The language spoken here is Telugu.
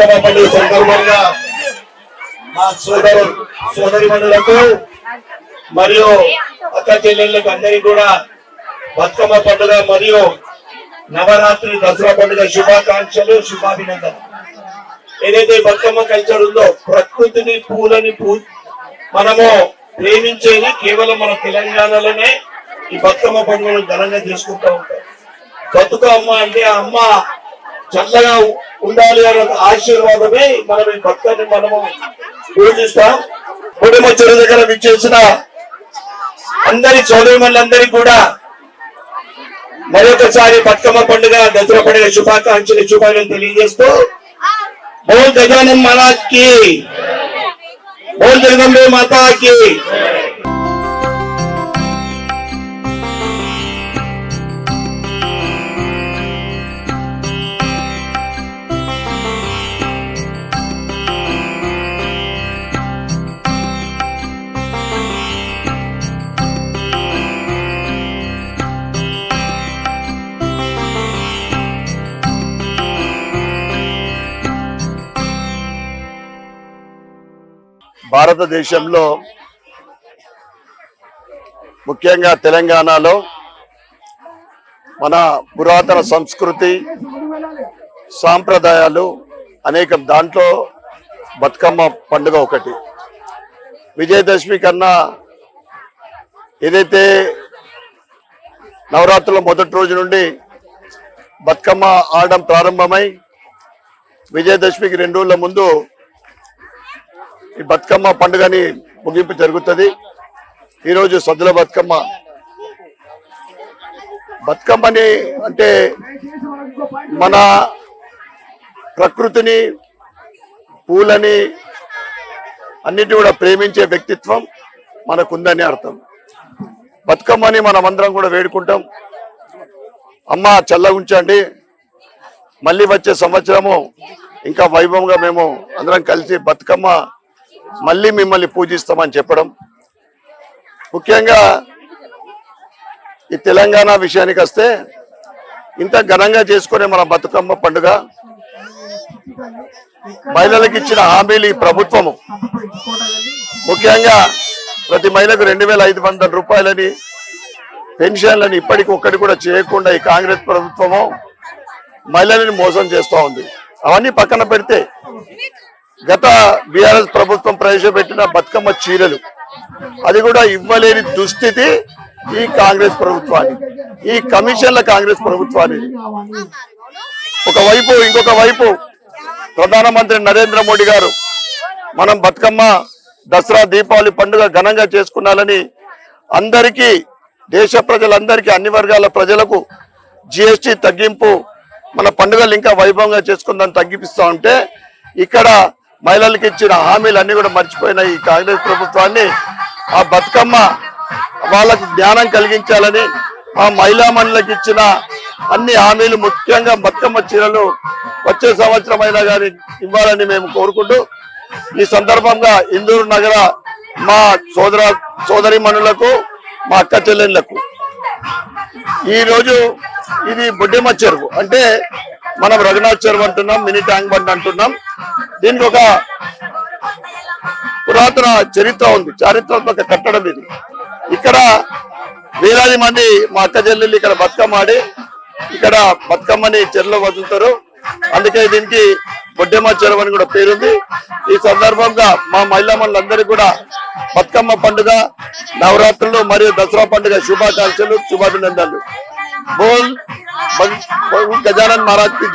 బతుకమ్మ పండుగ సందర్భంగా మా సోదరు సోదరి మరియు అక్క చెల్లెళ్ళకు అందరికీ కూడా బతుకమ్మ పండుగ మరియు నవరాత్రి దసరా పండుగ శుభాకాంక్షలు శుభాభినందన ఏదైతే బతుకమ్మ కల్చర్ ఉందో ప్రకృతిని పూలని పూ మనము ప్రేమించేది కేవలం మన తెలంగాణలోనే ఈ బతుకమ్మ పండుగను ఘనంగా చేసుకుంటూ ఉంటాం. బతుకమ్మ అంటే ఆ అమ్మ చల్లగా ఉండాలి అనే ఆశీర్వాదమే మనం ఈ భక్తాన్ని మనము పూజిస్తాం కుటుంబ చెరు దగ్గర విచ్చేసిన అందరి చౌదరిమల్లందరికీ కూడా మరొకసారి బతుకమ్మ పండుగ దసరా పండుగ శుభాకాంక్షలు శుభాకాంక్షలు తెలియజేస్తూ బోల్ గజానన్ మనకి బోల్ జగదంబే మాతాకి. భారతదేశంలో ముఖ్యంగా తెలంగాణలో మన పురాతన సంస్కృతి సాంప్రదాయాలు అనేక దాంట్లో బతుకమ్మ పండుగ ఒకటి. విజయదశమి కన్నా ఏదైతే నవరాత్రుల మొదటి రోజు నుండి బతుకమ్మ ఆడడం ప్రారంభమై విజయదశమికి రెండు రోజుల ముందు ఈ బతుకమ్మ పండుగని ముగింపు జరుగుతుంది. ఈరోజు సద్దుల బతుకమ్మ. బతుకమ్మని అంటే మన ప్రకృతిని పూలని అన్నిటి కూడా ప్రేమించే వ్యక్తిత్వం మనకుందని అర్థం. బతుకమ్మని మనం అందరం కూడా వేడుకుంటాం. అమ్మ చల్ల ఉంచండి. మళ్ళీ వచ్చే సంవత్సరము ఇంకా వైభవంగా మేము అందరం కలిసి బతుకమ్మ మళ్ళీ మిమ్మల్ని పూజిస్తామని చెప్పడం. ముఖ్యంగా ఈ తెలంగాణ విషయానికి వస్తే ఇంత ఘనంగా చేసుకునే మన బతుకమ్మ పండుగ మహిళలకు ఇచ్చిన హామీలు ఈ ప్రభుత్వము. ముఖ్యంగా ప్రతి మహిళకు రెండు వేల ఐదు వందల రూపాయలని పెన్షన్లని ఇప్పటికి ఒక్కటి కూడా చేయకుండా ఈ కాంగ్రెస్ ప్రభుత్వము మహిళలను మోసం చేస్తూ ఉంది. అవన్నీ పక్కన పెడితే గత బీఆర్ఎస్ ప్రభుత్వం ప్రవేశపెట్టిన బతుకమ్మ చీరలు అది కూడా ఇవ్వలేని దుస్థితి ఈ కాంగ్రెస్ ప్రభుత్వానికి. ఈ కమిషన్ల కాంగ్రెస్ ప్రభుత్వానికి. ఒకవైపు ఇంకొక వైపు ప్రధానమంత్రి నరేంద్ర మోడీ గారు మనం బతుకమ్మ దసరా దీపావళి పండుగ ఘనంగా చేసుకున్నాలని అందరికీ దేశ ప్రజలందరికీ అన్ని వర్గాల ప్రజలకు జిఎస్టి తగ్గింపు మన పండుగలు ఇంకా వైభవంగా చేసుకుందని తగ్గిపిస్తా ఉంటే ఇక్కడ మహిళలకు ఇచ్చిన హామీలు అన్ని కూడా మర్చిపోయిన ఈ కాంగ్రెస్ ప్రభుత్వాన్ని. ఆ బతుకమ్మ వాళ్ళకు జ్ఞానం కలిగించాలని ఆ మహిళా మనులకు ఇచ్చిన అన్ని హామీలు ముఖ్యంగా బతుకమ్మ చీరలు వచ్చే సంవత్సరం అయినా కానీ ఇవ్వాలని మేము కోరుకుంటూ ఈ సందర్భంగా ఇందూరు నగర మా సోదర సోదరి మనులకు మా అక్క చెల్లెళ్ళకు ఈరోజు ఇది బొడ్డెమ్మ చెరువు. అంటే మనం రఘునాథ్ చెరువు అంటున్నాం మినీ ట్యాంక్ బండ్ అంటున్నాం. దీనికి ఒక పురాతన చరిత్ర ఉంది. చారిత్రాత్మక కట్టడం ఇది. ఇక్కడ వేలాది మంది మా అక్క చెల్లెళ్ళు ఇక్కడ బతుకమ్మ ఆడి ఇక్కడ బతుకమ్మని చెరువులో వదులుతారు. అందుకే దీనికి బొడ్డెమ్మ చెరువు అని కూడా పేరుంది. ఈ సందర్భంగా మా మహిళా మనులందరికీ కూడా బతుకమ్మ పండుగ నవరాత్రులు మరియు దసరా పండుగ శుభాకాంక్షలు శుభాభినందనలు. బోల్ బోల్ గజానన్ మహారాజ్కి